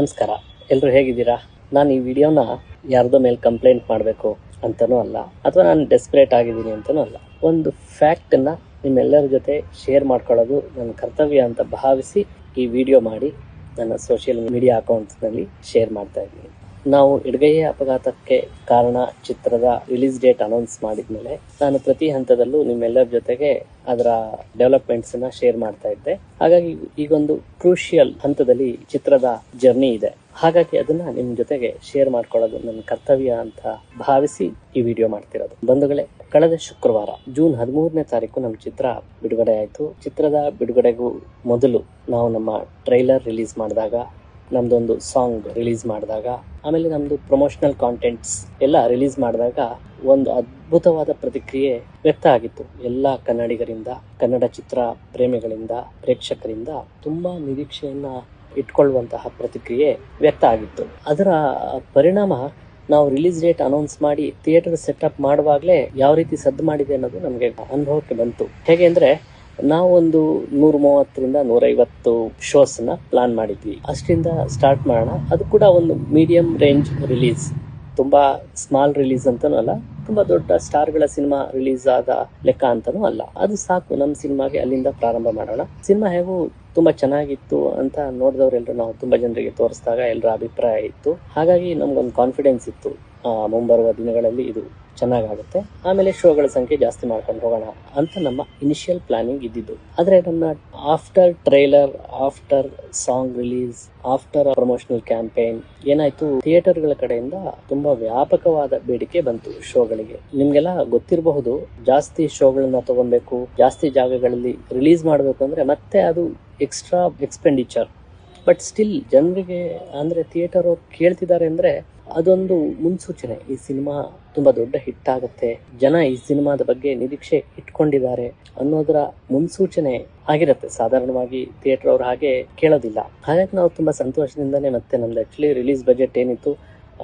ನಮಸ್ಕಾರ. ಎಲ್ಲರೂ ಹೇಗಿದ್ದೀರಾ? ನಾನು ಈ ವಿಡಿಯೋನ ಯಾರ್ದೋ ಮೇಲೆ ಕಂಪ್ಲೇಂಟ್ ಮಾಡಬೇಕು ಅಂತನೂ ಅಲ್ಲ, ಅಥವಾ ನಾನು ಡೆಸ್ಪರೇಟ್ ಆಗಿದ್ದೀನಿ ಅಂತನೂ ಅಲ್ಲ. ಒಂದು ಫ್ಯಾಕ್ಟನ್ನು ನಿಮ್ಮೆಲ್ಲರ ಜೊತೆ ಶೇರ್ ಮಾಡ್ಕೊಳ್ಳೋದು ನನ್ನ ಕರ್ತವ್ಯ ಅಂತ ಭಾವಿಸಿ ಈ ವಿಡಿಯೋ ಮಾಡಿ ನನ್ನ ಸೋಷಿಯಲ್ ಮೀಡಿಯಾ ಅಕೌಂಟ್ಸ್ನಲ್ಲಿ ಶೇರ್ ಮಾಡ್ತಾ ಇದ್ದೀನಿ. ನಾವು ಎಡಗೈಯ ಅಪಘಾತಕ್ಕೆ ಕಾರಣ ಚಿತ್ರದ ರಿಲೀಸ್ ಡೇಟ್ ಅನೌನ್ಸ್ ಮಾಡಿದ್ಮೇಲೆ ನಾನು ಪ್ರತಿ ಹಂತದಲ್ಲೂ ನಿಮ್ಮೆಲ್ಲರ ಜೊತೆಗೆ ಅದರ ಡೆವಲಪ್ಮೆಂಟ್ಸ್ನ ಶೇರ್ ಮಾಡ್ತಾ ಇದ್ದೆ. ಹಾಗಾಗಿ ಈಗೊಂದು ಕ್ರೂಷಿಯಲ್ ಹಂತದಲ್ಲಿ ಚಿತ್ರದ ಜರ್ನಿ ಇದೆ. ಹಾಗಾಗಿ ಅದನ್ನ ನಿಮ್ ಜೊತೆಗೆ ಶೇರ್ ಮಾಡ್ಕೊಳ್ಳೋದು ನನ್ನ ಕರ್ತವ್ಯ ಅಂತ ಭಾವಿಸಿ ಈ ವಿಡಿಯೋ ಮಾಡ್ತಿರೋದು. ಬಂಧುಗಳೇ, ಕಳೆದ ಶುಕ್ರವಾರ ಜೂನ್ ಹದಿಮೂರನೇ ತಾರೀಕು ನಮ್ಮ ಚಿತ್ರ ಬಿಡುಗಡೆ ಆಯಿತು. ಚಿತ್ರದ ಬಿಡುಗಡೆಗೂ ಮೊದಲು ನಾವು ನಮ್ಮ ಟ್ರೈಲರ್ ರಿಲೀಸ್ ಮಾಡಿದಾಗ ನಮ್ದೊಂದು ಸಾಂಗ್ ರಿಲೀಸ್ ಮಾಡಿದಾಗ, ಆಮೇಲೆ ನಮ್ದು ಪ್ರಮೋಷನಲ್ ಕಾಂಟೆಂಟ್ಸ್ ಎಲ್ಲ ರಿಲೀಸ್ ಮಾಡಿದಾಗ ಒಂದು ಅದ್ಭುತವಾದ ಪ್ರತಿಕ್ರಿಯೆ ವ್ಯಕ್ತ ಆಗಿತ್ತು. ಎಲ್ಲ ಕನ್ನಡಿಗರಿಂದ, ಕನ್ನಡ ಚಿತ್ರ ಪ್ರೇಮಿಗಳಿಂದ, ಪ್ರೇಕ್ಷಕರಿಂದ ತುಂಬಾ ನಿರೀಕ್ಷೆಯನ್ನ ಇಟ್ಕೊಳ್ಳುವಂತಹ ಪ್ರತಿಕ್ರಿಯೆ ವ್ಯಕ್ತ ಆಗಿತ್ತು. ಅದರ ಪರಿಣಾಮ ನಾವು ರಿಲೀಸ್ ಡೇಟ್ ಅನೌನ್ಸ್ ಮಾಡಿ ಥಿಯೇಟರ್ ಸೆಟಪ್ ಮಾಡುವಾಗಲೇ ಯಾವ ರೀತಿ ಸದ್ದು ಮಾಡಿದೆ ಅನ್ನೋದು ನಮಗೆ ಅನುಭವಕ್ಕೆ ಬಂತು. ಹೇಗೆ ಅಂದ್ರೆ ನಾವೊಂದು ನೂರ ಮೂವತ್ತರಿಂದ ನೂರೈವತ್ತು ಶೋಸ್ನ ಪ್ಲಾನ್ ಮಾಡಿದ್ವಿ. ಅಷ್ಟರಿಂದ ಸ್ಟಾರ್ಟ್ ಮಾಡೋಣ. ಅದು ಕೂಡ ಒಂದು ಮೀಡಿಯಂ ರೇಂಜ್ ರಿಲೀಸ್ ತುಂಬಾ ಸ್ಮಾಲ್ ರಿಲೀಸ್ ಅಂತಾನೂ ಅಲ್ಲ, ತುಂಬಾ ದೊಡ್ಡ ಸ್ಟಾರ್ಗಳ ಸಿನಿಮಾ ರಿಲೀಸ್ ಆದ ಲೆಕ್ಕ ಅಂತಾನೂ ಅಲ್ಲ. ಅದು ಸಾಕು ನಮ್ಮ ಸಿನಿಮಾಗೆ ಅಲ್ಲಿಂದ ಪ್ರಾರಂಭ ಮಾಡೋಣ. ಸಿನಿಮಾ ಹೇಗೂ ತುಂಬಾ ಚೆನ್ನಾಗಿತ್ತು ಅಂತ ನೋಡಿದವರೆಲ್ಲರೂ ನಾವು ತುಂಬಾ ಜನರಿಗೆ ತೋರಿಸಿದಾಗ ಎಲ್ಲರ ಅಭಿಪ್ರಾಯ ಇತ್ತು. ಹಾಗಾಗಿ ನಮ್ಗೊಂದು ಕಾನ್ಫಿಡೆನ್ಸ್ ಇತ್ತು. ಮುಂಬರುವ ದಿನಗಳಲ್ಲಿ ಇದು ಚೆನ್ನಾಗಾಗುತ್ತೆ. ಆಮೇಲೆ ಶೋಗಳ ಸಂಖ್ಯೆ ಜಾಸ್ತಿ ಮಾಡ್ಕೊಂಡು ಹೋಗೋಣ ಅಂತ ನಮ್ಮ ಇನಿಷಿಯಲ್ ಪ್ಲಾನಿಂಗ್ ಇದ್ದಿದ್ದು. ಆದ್ರೆ ನಮ್ಮ after trailer after song release after promotional campaign ಏನಾಯ್ತು ಥಿಯೇಟರ್ಗಳ ಕಡೆಯಿಂದ ತುಂಬಾ ವ್ಯಾಪಕವಾದ ಬೇಡಿಕೆ ಬಂತು ಶೋಗಳಿಗೆ. ನಿಮ್ಗೆಲ್ಲ ಗೊತ್ತಿರಬಹುದು, ಜಾಸ್ತಿ ಶೋಗಳನ್ನ ತಗೊಬೇಕು, ಜಾಸ್ತಿ ಜಾಗಗಳಲ್ಲಿ ರಿಲೀಸ್ ಮಾಡಬೇಕು ಅಂದ್ರೆ ಮತ್ತೆ ಅದು ಎಕ್ಸ್ಟ್ರಾ ಎಕ್ಸ್ಪೆಂಡಿಚರ್ ಬಟ್ ಸ್ಟಿಲ್ ಜನರಿಗೆ ಅಂದ್ರೆ ಥಿಯೇಟರ್ ಅವ್ರು ಕೇಳ್ತಿದ್ದಾರೆ ಅಂದ್ರೆ ಅದೊಂದು ಮುನ್ಸೂಚನೆ ಈ ಸಿನಿಮಾ ತುಂಬಾ ದೊಡ್ಡ ಹಿಟ್ ಆಗುತ್ತೆ. ಜನ ಈ ಸಿನಿಮಾದ ಬಗ್ಗೆ ನಿರೀಕ್ಷೆ ಇಟ್ಕೊಂಡಿದ್ದಾರೆ ಅನ್ನೋದರ ಮುನ್ಸೂಚನೆ ಆಗಿರುತ್ತೆ. ಸಾಧಾರಣವಾಗಿ ಥಿಯೇಟರ್ ಅವ್ರು ಹಾಗೆ ಕೇಳೋದಿಲ್ಲ. ಹಾಗಾಗಿ ನಾವು ತುಂಬಾ ಸಂತೋಷದಿಂದಾನೆ ಮತ್ತೆ ನಮ್ದು ಆಕ್ಚುಲಿ ರಿಲೀಸ್ ಬಜೆಟ್ ಏನಿತ್ತು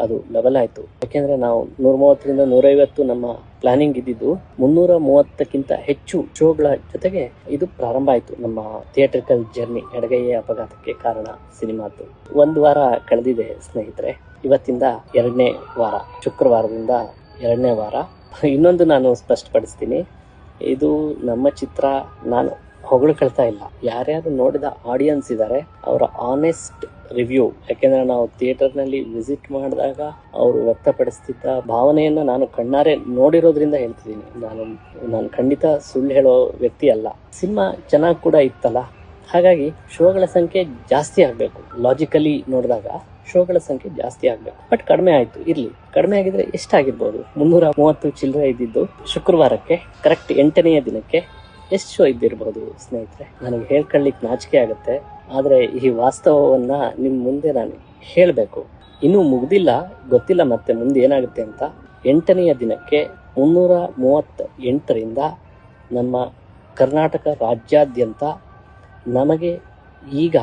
ಅದು ಡಬಲ್ ಆಯ್ತು. ಯಾಕೆಂದ್ರೆ ನಾವು ನೂರ ಮೂವತ್ತರಿಂದ ನೂರೈವತ್ತು ನಮ್ಮ ಪ್ಲಾನಿಂಗ್ ಇದ್ದಿದ್ದು ಮುನ್ನೂರ ಮೂವತ್ತಕ್ಕಿಂತ ಹೆಚ್ಚು ಶೋಗಳ ಜೊತೆಗೆ ಇದು ಪ್ರಾರಂಭ ಆಯ್ತು ನಮ್ಮ ಥಿಯೇಟ್ರಿಕಲ್ ಜರ್ನಿ ಎಡಗೈಯ ಅಪಘಾತಕ್ಕೆ ಕಾರಣ ಸಿನಿಮಾದ್ದು. ಒಂದು ವಾರ ಕಳೆದಿದೆ ಸ್ನೇಹಿತರೆ. ಇವತ್ತಿಂದ ಎರಡನೇ ವಾರ, ಶುಕ್ರವಾರದಿಂದ ಎರಡನೇ ವಾರ. ಇನ್ನೊಂದು ನಾನು ಸ್ಪಷ್ಟಪಡಿಸ್ತೀನಿ. ಇದು ನಮ್ಮ ಚಿತ್ರ ನಾನು ಹೊಗಳು ಕಳ್ತಾ ಇಲ್ಲ. ಯಾರ್ಯಾರು ನೋಡಿದ ಆಡಿಯನ್ಸ್ ಇದ್ದಾರೆ ಅವರ ಆನೆಸ್ಟ್ ರಿವ್ಯೂ ಯಾಕೆಂದ್ರೆ ನಾವು ಥಿಯೇಟರ್ನಲ್ಲಿ ವಿಸಿಟ್ ಮಾಡಿದಾಗ ಅವರು ವ್ಯಕ್ತಪಡಿಸ್ತಿದ್ದ ಭಾವನೆಯನ್ನು ನಾನು ಕಣ್ಣಾರೆ ನೋಡಿರೋದ್ರಿಂದ ಹೇಳ್ತಿದ್ದೀನಿ. ನಾನು ನಾನು ಖಂಡಿತ ಸುಳ್ಳು ಹೇಳೋ ವ್ಯಕ್ತಿ ಅಲ್ಲ. ಸಿನಿಮಾ ಚೆನ್ನಾಗಿ ಕೂಡ ಇತ್ತಲ್ಲ. ಹಾಗಾಗಿ ಶೋಗಳ ಸಂಖ್ಯೆ ಜಾಸ್ತಿ ಆಗಬೇಕು. ಲಾಜಿಕಲಿ ನೋಡಿದಾಗ ಶೋಗಳ ಸಂಖ್ಯೆ ಜಾಸ್ತಿ ಆಗಬೇಕು. ಬಟ್ ಕಡಿಮೆ ಆಯ್ತು, ಇರ್ಲಿ. ಕಡಿಮೆ ಆಗಿದ್ರೆ ಎಷ್ಟಾಗಿರ್ಬೋದು? ಮುನ್ನೂರ ಮೂವತ್ತು ಚಿಲ್ಲರೆ ಇದ್ದಿದ್ದು ಶುಕ್ರವಾರಕ್ಕೆ ಕರೆಕ್ಟ್ ಎಂಟನೆಯ ದಿನಕ್ಕೆ ಎಷ್ಟು ಶೋ ಇದ್ದಿರಬಹುದು ಸ್ನೇಹಿತರೆ? ನನಗೆ ಹೇಳ್ಕೊಳ್ಳಿಕ್ಕೆ ನಾಚಿಕೆ ಆಗುತ್ತೆ. ಆದ್ರೆ ಈ ವಾಸ್ತವವನ್ನು ನಿಮ್ಮ ಮುಂದೆ ನಾನು ಹೇಳಬೇಕು. ಇನ್ನೂ ಮುಗ್ದಿಲ್ಲ, ಗೊತ್ತಿಲ್ಲ ಮತ್ತೆ ಮುಂದೆ ಏನಾಗುತ್ತೆ ಅಂತ. ಎಂಟನೆಯ ದಿನಕ್ಕೆ ಮುನ್ನೂರ ಮೂವತ್ತ ಎಂಟರಿಂದ ನಮ್ಮ ಕರ್ನಾಟಕ ರಾಜ್ಯಾದ್ಯಂತ ನಮಗೆ ಈಗ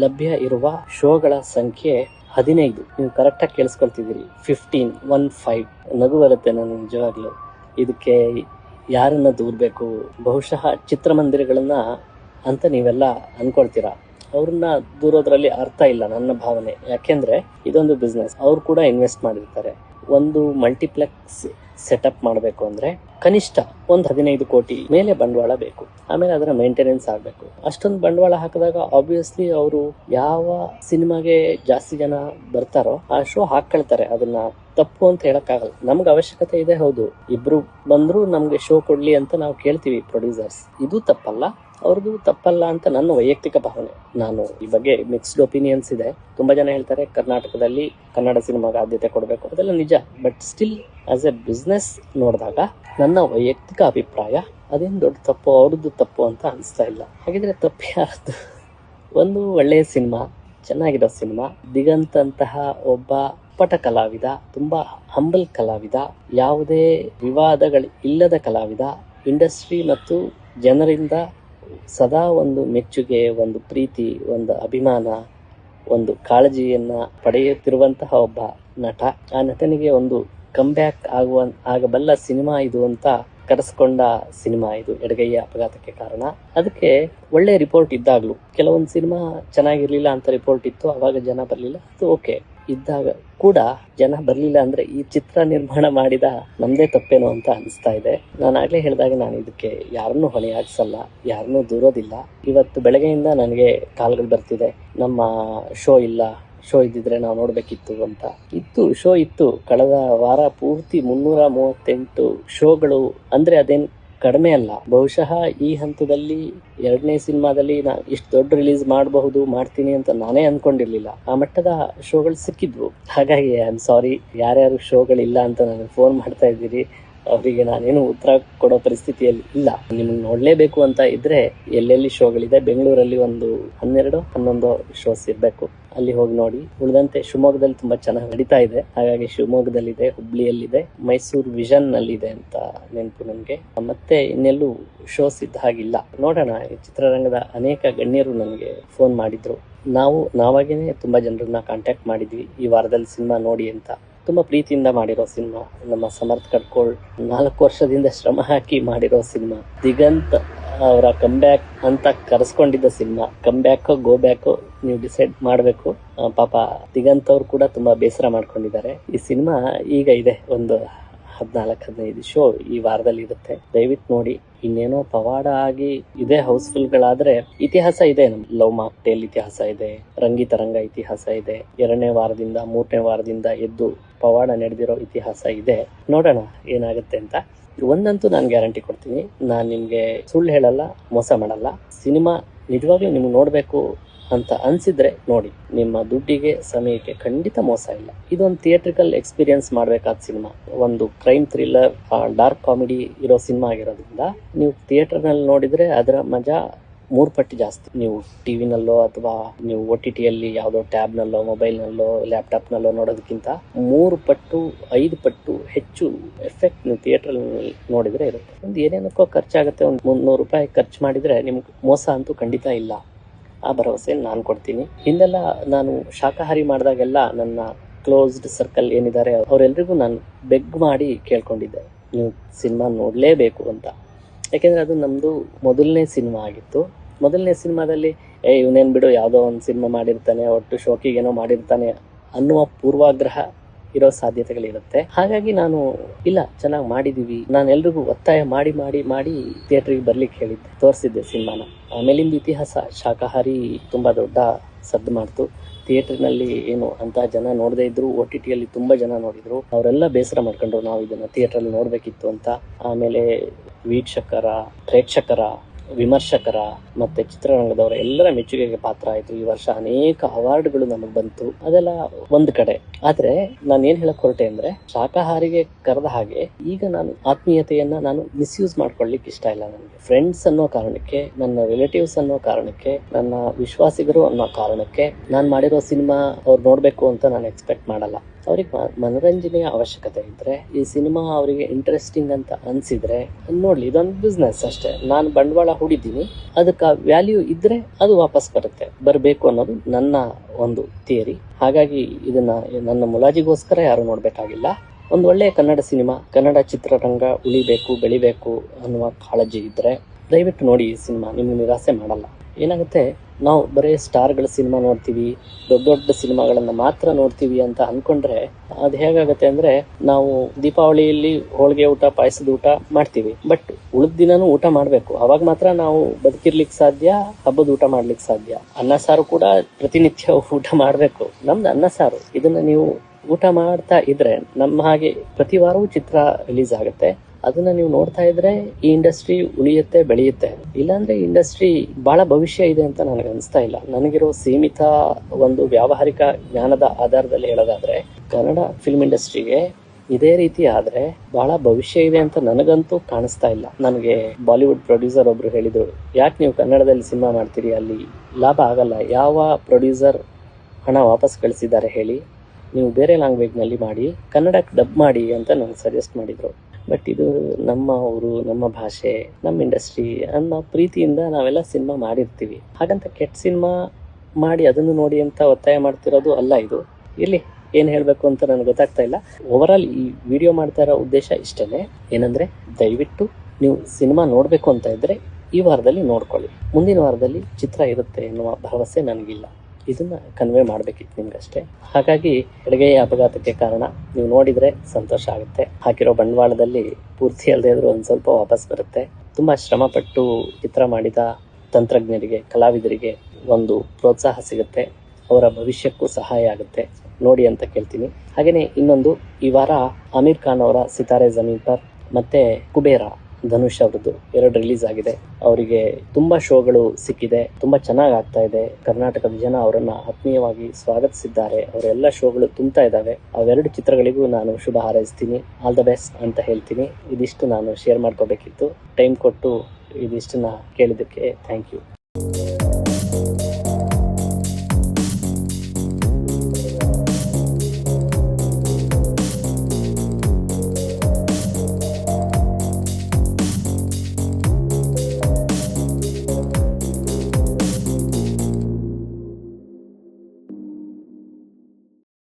ಲಭ್ಯ ಇರುವ ಶೋಗಳ ಸಂಖ್ಯೆ ಹದಿನೈದು. ನೀವು ಕರೆಕ್ಟಾಗಿ ಕೇಳಿಸ್ಕೊಳ್ತಿದ್ದೀರಿ. ಫಿಫ್ಟೀನ್ ಒನ್ ಫೈವ್ ನಗು ಬರುತ್ತೆ ನಾನು ನಿಜವಾಗ್ಲು? ಇದಕ್ಕೆ ಯಾರನ್ನ ದೂರಬೇಕು? ಬಹುಶಃ ಚಿತ್ರಮಂದಿರಗಳನ್ನ ಅಂತ ನೀವೆಲ್ಲ ಅನ್ಕೊಳ್ತೀರಾ? ಅವ್ರನ್ನ ದೂರೋದ್ರಲ್ಲಿ ಅರ್ಥ ಇಲ್ಲ ನನ್ನ ಭಾವನೆ. ಯಾಕೆಂದ್ರೆ ಇದೊಂದು ಬಿಸ್ನೆಸ್ ಅವ್ರು ಕೂಡ ಇನ್ವೆಸ್ಟ್ ಮಾಡಿರ್ತಾರೆ. ಒಂದು ಮಲ್ಟಿಪ್ಲೆಕ್ಸ್ ಸೆಟಪ್ ಮಾಡಬೇಕು ಅಂದ್ರೆ ಕನಿಷ್ಠ ಒಂದು ಹದಿನೈದು ಕೋಟಿ ಮೇಲೆ ಬಂಡವಾಳ ಬೇಕು. ಆಮೇಲೆ ಅದರ ಮೇಂಟೆನೆನ್ಸ್ ಆಗಬೇಕು. ಅಷ್ಟೊಂದು ಬಂಡವಾಳ ಹಾಕಿದಾಗ ಆಬ್ವಿಯಸ್ಲಿ ಅವರು ಯಾವ ಸಿನಿಮಾಗೆ ಜಾಸ್ತಿ ಜನ ಬರ್ತಾರೋ ಆ ಶೋ ಹಾಕೊಳ್ತಾರೆ ಅದನ್ನ ತಪ್ಪು ಅಂತ ಹೇಳಕ್ಕಾಗಲ್ಲ. ನಮ್ಗೆ ಅವಶ್ಯಕತೆ ಇದೆ, ಹೌದು. ಇಬ್ರು ಬಂದ್ರು ನಮ್ಗೆ ಶೋ ಕೊಡ್ಲಿ ಅಂತ ನಾವು ಕೇಳ್ತೀವಿ ಪ್ರೊಡ್ಯೂಸರ್ಸ್ ಇದು ತಪ್ಪಲ್ಲ. ಅವ್ರದ್ದು ತಪ್ಪಲ್ಲ ಅಂತ ನನ್ನ ವೈಯಕ್ತಿಕ ಭಾವನೆ. ನಾನು ಈ ಬಗ್ಗೆ ಮಿಕ್ಸ್ಡ್ ಒಪಿನಿಯನ್ಸ್ ಇದೆ. ತುಂಬಾ ಜನ ಹೇಳ್ತಾರೆ, ಕರ್ನಾಟಕದಲ್ಲಿ ಕನ್ನಡ ಸಿನಿಮಾಗೆ ಆದ್ಯತೆ ಕೊಡಬೇಕು. ಅದೆಲ್ಲ ನಿಜ. But still as a business ನೋಡಿದಾಗ, ನನ್ನ ವೈಯಕ್ತಿಕ ಅಭಿಪ್ರಾಯ, ಅದೇನು ದೊಡ್ಡ ತಪ್ಪು? ಅವ್ರದ್ದು ತಪ್ಪು ಅಂತ ಅನಿಸ್ತಾ ಇಲ್ಲ. ಹಾಗಿದ್ರೆ ತಪ್ಪು ಯಾರದ್ದು? ಒಂದು ಒಳ್ಳೆಯ ಸಿನಿಮಾ, ಚೆನ್ನಾಗಿರೋ ಸಿನಿಮಾ ದಿಗಂತಹ ಅಂತಹ ಒಬ್ಬ ಪಟ ಕಲಾವಿದ, ತುಂಬಾ ಹಂಬಲ್ ಕಲಾವಿದ, ಯಾವುದೇ ವಿವಾದಗಳು ಇಲ್ಲದ ಕಲಾವಿದ ಇಂಡಸ್ಟ್ರಿ ಮತ್ತು ಜನರಿಂದ ಸದಾ ಒಂದು ಮೆಚ್ಚುಗೆ, ಒಂದು ಪ್ರೀತಿ, ಒಂದು ಅಭಿಮಾನ, ಒಂದು ಕಾಳಜಿಯನ್ನ ಪಡೆಯುತ್ತಿರುವಂತಹ ಒಬ್ಬ ನಟ. ಆ ನಟನಿಗೆ ಒಂದು ಕಮ್ ಬ್ಯಾಕ್ ಆಗುವ, ಆಗಬಲ್ಲ ಸಿನಿಮಾ ಇದು ಅಂತ ಕರೆಸ್ಕೊಂಡ ಸಿನಿಮಾ ಇದು, ಎಡಗೈಯ ಅಪಘಾತಕ್ಕೆ ಕಾರಣ. ಅದಕ್ಕೆ ಒಳ್ಳೆ ರಿಪೋರ್ಟ್ ಇದ್ದಾಗ್ಲೂ. ಕೆಲವೊಂದು ಸಿನಿಮಾ ಚೆನ್ನಾಗಿರ್ಲಿಲ್ಲ ಅಂತ ರಿಪೋರ್ಟ್ ಇತ್ತು, ಅವಾಗ ಜನ ಬರಲಿಲ್ಲ. ಅದು ಓಕೆ ಇದ್ದಾಗ ಕೂಡ ಜನ ಬರಲಿಲ್ಲ ಅಂದ್ರೆ ಈ ಚಿತ್ರ ನಿರ್ಮಾಣ ಮಾಡಿದ ನಮ್ದೇ ತಪ್ಪೇನೋ ಅಂತ ಅನಿಸ್ತಾ ಇದೆ. ನಾನು ಆಗ್ಲೇ ಹೇಳಿದಾಗ ನಾನು ಇದಕ್ಕೆ ಯಾರನ್ನೂ ಹೊಣೆ ಹೊಣೆಯಾಗಿಸಲ್ಲ ಯಾರನ್ನೂ ದೂರೋದಿಲ್ಲ. ಇವತ್ತು ಬೆಳಗ್ಗೆಯಿಂದ ನನಗೆ ಕಾಲ್ಗಳು ಬರ್ತಿದೆ. ನಮ್ಮ ಶೋ ಇಲ್ಲ, ಶೋ ಇದ್ದಿದ್ರೆ ನಾವು ನೋಡಬೇಕಿತ್ತು ಅಂತ. ಇತ್ತು, ಶೋ ಇತ್ತು. ಕಳೆದ ವಾರ ಪೂರ್ತಿ ಮುನ್ನೂರ ಮೂವತ್ತೆಂಟು ಶೋಗಳು, ಅಂದ್ರೆ ಅದೇನ್ ಕಡಿಮೆ ಅಲ್ಲ. ಬಹುಶಃ ಈ ಹಂತದಲ್ಲಿ ಎರಡನೇ ಸಿನಿಮಾದಲ್ಲಿ ನಾ ಇಷ್ಟು ದೊಡ್ಡ ರಿಲೀಸ್ ಮಾಡಬಹುದು, ಮಾಡ್ತೀನಿ ಅಂತ ನಾನೇ ಅನ್ಕೊಂಡಿರ್ಲಿಲ್ಲ. ಆ ಮಟ್ಟದ ಶೋಗಳು ಸಿಕ್ಕಿದ್ವು. ಹಾಗಾಗಿ ಐ ಆಮ್ ಸಾರಿ ಯಾರ್ಯಾರು ಶೋಗಳಿಲ್ಲ ಅಂತ ನನಗೆ ಫೋನ್ ಮಾಡ್ತಾ ಇದ್ದೀರಿ, ಅವರಿಗೆ ನಾನೇನು ಉತ್ತರ ಕೊಡೋ ಪರಿಸ್ಥಿತಿಯಲ್ಲಿ ಇಲ್ಲ. ನಿಮ್ಗೆ ನೋಡ್ಲೇಬೇಕು ಅಂತ ಇದ್ರೆ ಎಲ್ಲೆಲ್ಲಿ ಶೋಗಳಿದೆ? ಬೆಂಗಳೂರಲ್ಲಿ ಒಂದು ಹನ್ನೆರಡು, ಹನ್ನೊಂದು ಶೋಸ್ ಇರಬೇಕು. ಅಲ್ಲಿ ಹೋಗಿ ನೋಡಿ. ಉಳಿದಂತೆ ಶಿವಮೊಗ್ಗದಲ್ಲಿ ತುಂಬಾ ಚೆನ್ನಾಗಿ ನಡೀತಾ ಇದೆ. ಹಾಗಾಗಿ ಶಿವಮೊಗ್ಗದಲ್ಲಿದೆ, ಹುಬ್ಳಿಯಲ್ಲಿದೆ, ಮೈಸೂರು ವಿಷನ್ ನಲ್ಲಿದೆ ಅಂತ ನೆನಪು ನನಗೆ ಮತ್ತೆ ಇನ್ನೆಲ್ಲೂ ಶೋಸ್ ಇದ್ದ ಹಾಗಿಲ್ಲ ನೋಡೋಣ ಚಿತ್ರರಂಗದ ಅನೇಕ ಗಣ್ಯರು ನನಗೆ ಫೋನ್ ಮಾಡಿದ್ರು. ನಾವು, ನಾವಾಗೇನೆ ತುಂಬಾ ಜನರನ್ನ ಕಾಂಟ್ಯಾಕ್ಟ್ ಮಾಡಿದ್ವಿ. ಈ ವಾರದಲ್ಲಿ ಸಿನಿಮಾ ನೋಡಿ ಅಂತ. ತುಂಬಾ ಪ್ರೀತಿಯಿಂದ ಮಾಡಿರೋ ಸಿನಿಮಾ. ನಮ್ಮ ಸಮರ್ಥ್ ಕಡ್ಕೋಳ್ ನಾಲ್ಕು ವರ್ಷದಿಂದ ಶ್ರಮ ಹಾಕಿ ಮಾಡಿರೋ ಸಿನಿಮಾ. ದಿಗಂತ್ ಅವರ ಬ್ಯಾಕ್ ಅಂತ ಕರೆಸ್ಕೊಂಡಿದ್ದ ಸಿನಿಮಾ. ಬ್ಯಾಕ್ ಗೋ ಬ್ಯಾಕ್ ನೀವು ಡಿಸೈಡ್ ಮಾಡಬೇಕು. ಪಾಪ ದಿಗಂತ್ ಅವ್ರು ಕೂಡ ತುಂಬಾ ಬೇಸರ ಮಾಡ್ಕೊಂಡಿದ್ದಾರೆ. ಈ ಸಿನಿಮಾ ಈಗ ಇದೆ, ಒಂದು ಹದಿನಾಲ್ಕು, ಹದಿನೈದು ಶೋ ಈ ವಾರದಲ್ಲಿ ಇರುತ್ತೆ. ದಯವಿಟ್ಟು ನೋಡಿ. ಇನ್ನೇನೋ ಪವಾಡ ಆಗಿ ಇದೇ ಹೌಸ್ಫುಲ್ ಗಳಾದ್ರೆ ಇತಿಹಾಸ ಇದೆ ನಮ್ ಲವ್ ಮಾಕ್ ಟೇಲ್ ಇತಿಹಾಸ ಇದೆ, ರಂಗಿ ತರಂಗ ಇತಿಹಾಸ ಇದೆ, ಎರಡನೇ ವಾರದಿಂದ, ಮೂರನೇ ವಾರದಿಂದ ಎದ್ದು ಪವಾಡ ನಡೆದಿರೋ ಇತಿಹಾಸ ಇದೆ. ನೋಡೋಣ, ಏನಾಗುತ್ತೆ ಅಂತ. ಒಂದಂತೂ ನಾನು ಗ್ಯಾರಂಟಿ ಕೊಡ್ತೀನಿ. ನಾನು ನಿಮಗೆ ಸುಳ್ಳು ಹೇಳಲ್ಲ, ಮೋಸ ಮಾಡಲ್ಲ. ಸಿನಿಮಾ ನಿಜವಾಗ್ಲೂ ನಿಮ್ಗೆ ನೋಡಬೇಕು ಅಂತ ಅನ್ಸಿದ್ರೆ ನೋಡಿ, ನಿಮ್ಮ ದುಡ್ಡಿಗೆ ಸಮಯಕ್ಕೆ ಖಂಡಿತ ಮೋಸ ಇಲ್ಲ. ಇದೊಂದು ಥಿಯೇಟ್ರಿಕಲ್ ಎಕ್ಸ್ಪೀರಿಯನ್ಸ್ ಮಾಡಬೇಕಾದ ಸಿನಿಮಾ. ಒಂದು ಕ್ರೈಮ್ ಥ್ರಿಲ್ಲರ್, ಡಾರ್ಕ್ ಕಾಮಿಡಿ ಇರೋ ಸಿನಿಮಾ ಆಗಿರೋದ್ರಿಂದ, ನೀವು ಥಿಯೇಟರ್ನಲ್ಲಿ ನೋಡಿದರೆ ಅದರ ಮಜಾ ಮೂರು ಪಟ್ಟು ಜಾಸ್ತಿ. ನೀವು ಟಿವಿನಲ್ಲೋ ಅಥವಾ ನೀವು ಒ ಟಿ ಟಿಯಲ್ಲಿ ಯಾವುದೋ ಟ್ಯಾಬ್ನಲ್ಲೋ ಮೊಬೈಲ್ನಲ್ಲೋ ಲ್ಯಾಪ್ಟಾಪ್ನಲ್ಲೋ ನೋಡೋದಕ್ಕಿಂತ ಮೂರು ಪಟ್ಟು ಐದು ಪಟ್ಟು ಹೆಚ್ಚು ಎಫೆಕ್ಟ್ ನೀವು ಥಿಯೇಟ್ರಲ್ಲಿ ನೋಡಿದ್ರೆ ಇರುತ್ತೆ. ಒಂದು ಏನೇನಕ್ಕೋ ಖರ್ಚಾಗುತ್ತೆ, ಒಂದು ಮುನ್ನೂರು ರೂಪಾಯಿ ಖರ್ಚು ಮಾಡಿದ್ರೆ ನಿಮ್ಗೆ ಮೋಸ ಅಂತೂ ಖಂಡಿತ ಇಲ್ಲ. ಆ ಭರವಸೆ ನಾನು ಕೊಡ್ತೀನಿ. ಹಿಂದೆಲ್ಲ ನಾನು ಶಾಖಾಹಾರಿ ಮಾಡಿದಾಗೆಲ್ಲ ನನ್ನ ಕ್ಲೋಸ್ಡ್ ಸರ್ಕಲ್ ಏನಿದ್ದಾರೆ ಅವರೆಲ್ಲರಿಗೂ ನಾನು ಬೆಗ್ ಮಾಡಿ ಕೇಳ್ಕೊಂಡಿದ್ದೆ. ನೀವು ಸಿನಿಮಾ ನೋಡಲೇಬೇಕು ಅಂತ. ಯಾಕೆಂದರೆ ಅದು ನಮ್ಮದು ಮೊದಲನೇ ಸಿನಿಮಾ ಆಗಿತ್ತು. ಮೊದಲನೇ ಸಿನಿಮಾದಲ್ಲಿ, ಏ, ಇವನೇನು ಬಿಡು, ಯಾವುದೋ ಒಂದು ಸಿನಿಮಾ ಮಾಡಿರ್ತಾನೆ, ಒಟ್ಟು ಶೋಕಿಗೇನೋ ಮಾಡಿರ್ತಾನೆ ಅನ್ನುವ ಪೂರ್ವಾಗ್ರಹ ಇರೋ ಸಾಧ್ಯತೆಗಳಿರುತ್ತೆ. ಹಾಗಾಗಿ ನಾನು, ಇಲ್ಲ, ಚೆನ್ನಾಗಿ ಮಾಡಿದೀವಿ. ನಾನು ಎಲ್ರಿಗೂ ಒತ್ತಾಯ ಮಾಡಿ ಮಾಡಿ ಮಾಡಿ ಥಿಯೇಟ್ರಿಗೆ ಬರ್ಲಿಕ್ಕೆ ಹೇಳಿದ್ದೆ, ತೋರಿಸಿದ್ದೆ ಸಿನಿಮಾನ. ಆಮೇಲಿಂದ ಇತಿಹಾಸ ಶಾಖಾಹಾರಿ ತುಂಬಾ ದೊಡ್ಡ ಸದ್ದು ಮಾಡ್ತು. ಥಿಯೇಟರ್ನಲ್ಲಿ ಏನು ಅಂತ ಜನ ನೋಡದೇ ಇದ್ರು, ಒ ಟಿ ಟಿಯಲ್ಲಿ ತುಂಬ ಜನ ನೋಡಿದ್ರು. ಅವರೆಲ್ಲ ಬೇಸರ ಮಾಡ್ಕೊಂಡ್ರು, ನಾವು ಇದನ್ನ ಥಿಯೇಟ್ರಲ್ಲಿ ನೋಡ್ಬೇಕಿತ್ತು ಅಂತ. ಆಮೇಲೆ ವೀಕ್ಷಕರ, ಪ್ರೇಕ್ಷಕರ ವಿಮರ್ಶಕರ ಮತ್ತೆ ಚಿತ್ರರಂಗದವರ ಎಲ್ಲರ ಮೆಚ್ಚುಗೆಗೆ ಪಾತ್ರ ಆಯಿತು. ಈ ವರ್ಷ ಅನೇಕ ಅವಾರ್ಡ್ಗಳು ನಮಗೆ ಬಂತು. ಅದೆಲ್ಲ ಒಂದು ಕಡೆ. ಆದ್ರೆ ನಾನು ಏನ್ ಹೇಳಕ್ ಹೊರಟೆ ಅಂದ್ರೆ ಶಾಖಾಹಾರಿಗೆ ಕರೆದ ಹಾಗೆ ಈಗ ನಾನು ಆತ್ಮೀಯತೆಯನ್ನ ನಾನು ಮಿಸ್ಯೂಸ್ ಮಾಡ್ಕೊಳ್ಲಿಕ್ಕೆ ಇಷ್ಟ ಇಲ್ಲ ನನಗೆ. ಫ್ರೆಂಡ್ಸ್ ಅನ್ನೋ ಕಾರಣಕ್ಕೆ, ನನ್ನ ರಿಲೇಟಿವ್ಸ್ ಅನ್ನೋ ಕಾರಣಕ್ಕೆ, ನನ್ನ ವಿಶ್ವಾಸಿಗರು ಅನ್ನೋ ಕಾರಣಕ್ಕೆ ನಾನು ಮಾಡಿರೋ ಸಿನಿಮಾ ಅವ್ರು ನೋಡ್ಬೇಕು ಅಂತ ನಾನು ಎಕ್ಸ್ಪೆಕ್ಟ್ ಮಾಡಲ್ಲ. ಅವ್ರಿಗೆ ಮನೋರಂಜನೆಯ ಅವಶ್ಯಕತೆ ಇದ್ರೆ, ಈ ಸಿನಿಮಾ ಅವರಿಗೆ ಇಂಟ್ರೆಸ್ಟಿಂಗ್ ಅಂತ ಅನ್ಸಿದ್ರೆ ನೋಡ್ಲಿ, ಇದೊಂದು ಬಿಸ್ನೆಸ್ ಅಷ್ಟೇ. ನಾನು ಬಂಡವಾಳ ಹೂಡಿದ್ದೀನಿ, ಅದಕ್ಕೆ ವ್ಯಾಲ್ಯೂ ಇದ್ರೆ ಅದು ವಾಪಸ್ ಬರುತ್ತೆ. ಬರಬೇಕು ಅನ್ನೋದು ನನ್ನ ಒಂದು ಥಿಯರಿ ಹಾಗಾಗಿ ಇದನ್ನ ನನ್ನ ಮುಲಾಜಿಗೋಸ್ಕರ ಯಾರು ನೋಡ್ಬೇಕಾಗಿಲ್ಲ. ಒಂದು ಒಳ್ಳೆಯ ಕನ್ನಡ ಸಿನಿಮಾ, ಕನ್ನಡ ಚಿತ್ರರಂಗ ಉಳಿಬೇಕು, ಬೆಳಿಬೇಕು ಅನ್ನುವ ಕಾಳಜಿ ಇದ್ರೆ, ದಯವಿಟ್ಟು ನೋಡಿ ಈ ಸಿನಿಮಾ, ನಿಮ್ಗೆ ನಿರಾಸೆ ಮಾಡಲ್ಲ. ಏನಾಗುತ್ತೆ ನಾವು ಬರೀ ಸ್ಟಾರ್ಗಳ ಸಿನಿಮಾ ನೋಡ್ತೀವಿ, ದೊಡ್ಡ ದೊಡ್ಡ ಸಿನಿಮಾಗಳನ್ನ ಮಾತ್ರ ನೋಡ್ತೀವಿ ಅಂತ ಅನ್ಕೊಂಡ್ರೆ ಅದು ಹೇಗಾಗತ್ತೆ ಅಂದ್ರೆ ನಾವು ದೀಪಾವಳಿಯಲ್ಲಿ ಹೋಳಿಗೆ ಊಟ, ಪಾಯಸದ ಊಟ ಮಾಡ್ತೀವಿ. ಬಟ್ ಉಳಿದ ದಿನಾನು ಊಟ ಮಾಡಬೇಕು. ಅವಾಗ ಮಾತ್ರ ನಾವು ಬದುಕಿರ್ಲಿಕ್ಕೆ ಸಾಧ್ಯ, ಹಬ್ಬದ ಊಟ ಮಾಡ್ಲಿಕ್ಕೆ ಸಾಧ್ಯ. ಅನ್ನ ಸಾರು ಕೂಡ ಪ್ರತಿನಿತ್ಯ ಊಟ ಮಾಡಬೇಕು. ನಮ್ದು ಅನ್ನ ಸಾರು. ಇದನ್ನ ನೀವು ಊಟ ಮಾಡ್ತಾ ಇದ್ರೆ ನಮ್ಮ ಹಾಗೆ ಪ್ರತಿ ವಾರವೂ ಚಿತ್ರ ರಿಲೀಸ್ ಆಗುತ್ತೆ. ಅದನ್ನ ನೀವು ನೋಡ್ತಾ ಇದ್ರೆ ಈ ಇಂಡಸ್ಟ್ರಿ ಉಳಿಯುತ್ತೆ, ಬೆಳೆಯುತ್ತೆ. ಇಲ್ಲಾಂದ್ರೆ ಇಂಡಸ್ಟ್ರಿ ಬಹಳ ಭವಿಷ್ಯ ಇದೆ ಅಂತ ನನಗೆ ಅನಿಸ್ತಾ ಇಲ್ಲ. ನನಗಿರೋ ಸೀಮಿತ ಒಂದು ವ್ಯಾವಹಾರಿಕ ಜ್ಞಾನದ ಆಧಾರದಲ್ಲಿ ಹೇಳೋದಾದ್ರೆ, ಕನ್ನಡ ಫಿಲ್ಮ್ ಇಂಡಸ್ಟ್ರಿಗೆ ಇದೇ ರೀತಿ ಆದ್ರೆ ಬಹಳ ಭವಿಷ್ಯ ಇದೆ ಅಂತ ನನಗಂತೂ ಕಾಣಿಸ್ತಾ ಇಲ್ಲ. ನನಗೆ ಬಾಲಿವುಡ್ ಪ್ರೊಡ್ಯೂಸರ್ ಒಬ್ರು ಹೇಳಿದ್ರು, ಯಾಕೆ ನೀವು ಕನ್ನಡದಲ್ಲಿ ಸಿನಿಮಾ ಮಾಡ್ತೀರಿ? ಅಲ್ಲಿ ಲಾಭ ಆಗಲ್ಲ. ಯಾವ ಪ್ರೊಡ್ಯೂಸರ್ ಹಣ ವಾಪಸ್ ಕಳಿಸಿದ್ದಾರೆ ಹೇಳಿ. ನೀವು ಬೇರೆ ಲ್ಯಾಂಗ್ವೇಜ್ನಲ್ಲಿ ಮಾಡಿ, ಕನ್ನಡಕ್ಕೆ ಡಬ್ ಮಾಡಿ ಅಂತ ನನಗೆ ಸಜೆಸ್ಟ್ ಮಾಡಿದ್ರು. ಬಟ್ ಇದು ನಮ್ಮ ಊರು, ನಮ್ಮ ಭಾಷೆ, ನಮ್ಮ ಇಂಡಸ್ಟ್ರಿ ಅನ್ನೋ ಪ್ರೀತಿಯಿಂದ ನಾವೆಲ್ಲ ಸಿನಿಮಾ ಮಾಡಿರ್ತೀವಿ. ಹಾಗಂತ ಕೆಟ್ಟ ಸಿನಿಮಾ ಮಾಡಿ ಅದನ್ನು ನೋಡಿ ಅಂತ ಒತ್ತಾಯ ಮಾಡ್ತಿರೋದು ಅಲ್ಲ ಇದು. ಇಲ್ಲಿ ಏನ್ ಹೇಳ್ಬೇಕು ಅಂತ ನನಗೆ ಗೊತ್ತಾಗ್ತಾ ಇಲ್ಲ. ಓವರ್ ಈ ವಿಡಿಯೋ ಮಾಡ್ತಾ ಇರೋ ಉದ್ದೇಶ ಇಷ್ಟೇನೆ. ಏನಂದ್ರೆ, ದಯವಿಟ್ಟು ನೀವು ಸಿನಿಮಾ ನೋಡ್ಬೇಕು ಅಂತ ಇದ್ರೆ ಈ ವಾರದಲ್ಲಿ ನೋಡ್ಕೊಳ್ಳಿ. ಮುಂದಿನ ವಾರದಲ್ಲಿ ಚಿತ್ರ ಇರುತ್ತೆ ಎನ್ನುವ ಭರವಸೆ ನನಗಿಲ್ಲ. ಇದನ್ನ ಕನ್ವೆ ಮಾಡ್ಬೇಕಿತ್ತು ನಿಮ್ಗಷ್ಟೇ. ಹಾಗಾಗಿ ಅಡುಗೆ ಅಪಘಾತಕ್ಕೆ ಕಾರಣ ನೀವು ನೋಡಿದ್ರೆ ಸಂತೋಷ ಆಗುತ್ತೆ. ಹಾಕಿರೋ ಬಂಡವಾಳದಲ್ಲಿ ಪೂರ್ತಿ ಅಲ್ಲದೆ ಇದ್ರೂ ಒಂದ್ ಸ್ವಲ್ಪ ವಾಪಸ್ ಬರುತ್ತೆ. ತುಂಬಾ ಶ್ರಮ ಪಟ್ಟು ಚಿತ್ರ ಮಾಡಿದ ತಂತ್ರಜ್ಞರಿಗೆ, ಕಲಾವಿದರಿಗೆ ಒಂದು ಪ್ರೋತ್ಸಾಹ ಸಿಗುತ್ತೆ. ಅವರ ಭವಿಷ್ಯಕ್ಕೂ ಸಹಾಯ ಆಗುತ್ತೆ. ನೋಡಿ ಅಂತ ಕೇಳ್ತೀನಿ. ಹಾಗೇನೆ ಇನ್ನೊಂದು, ಈ ವಾರ ಅಮೀರ್ ಖಾನ್ ಅವರ ಸಿತಾರೆ ಜಮೀನ್ ಪರ್ ಮತ್ತೆ ಕುಬೇರ. ಧನುಷ್ ಅವ್ರದ್ದು ಎರಡು ರಿಲೀಸ್ ಆಗಿದೆ. ಅವರಿಗೆ ತುಂಬಾ ಶೋಗಳು ಸಿಕ್ಕಿದೆ, ತುಂಬಾ ಚೆನ್ನಾಗಿ ಆಗ್ತಾ ಇದೆ. ಕರ್ನಾಟಕದ ಜನ ಅವರನ್ನ ಆತ್ಮೀಯವಾಗಿ ಸ್ವಾಗತಿಸಿದ್ದಾರೆ. ಅವರೆಲ್ಲ ಶೋಗಳು ತುಂಬ್ತಾ ಇದ್ದಾವೆ. ಅವೆರಡು ಚಿತ್ರಗಳಿಗೂ ನಾನು ಶುಭ ಹಾರೈಸ್ತೀನಿ. ಆಲ್ ದ ಬೆಸ್ಟ್ ಅಂತ ಹೇಳ್ತೀನಿ. ಇದಿಷ್ಟು ನಾನು ಶೇರ್ ಮಾಡ್ಕೋಬೇಕಿತ್ತು. ಟೈಮ್ ಕೊಟ್ಟು ಇದಿಷ್ಟನ್ನ ಕೇಳಿದ್ದಕ್ಕೆ ಥ್ಯಾಂಕ್ ಯು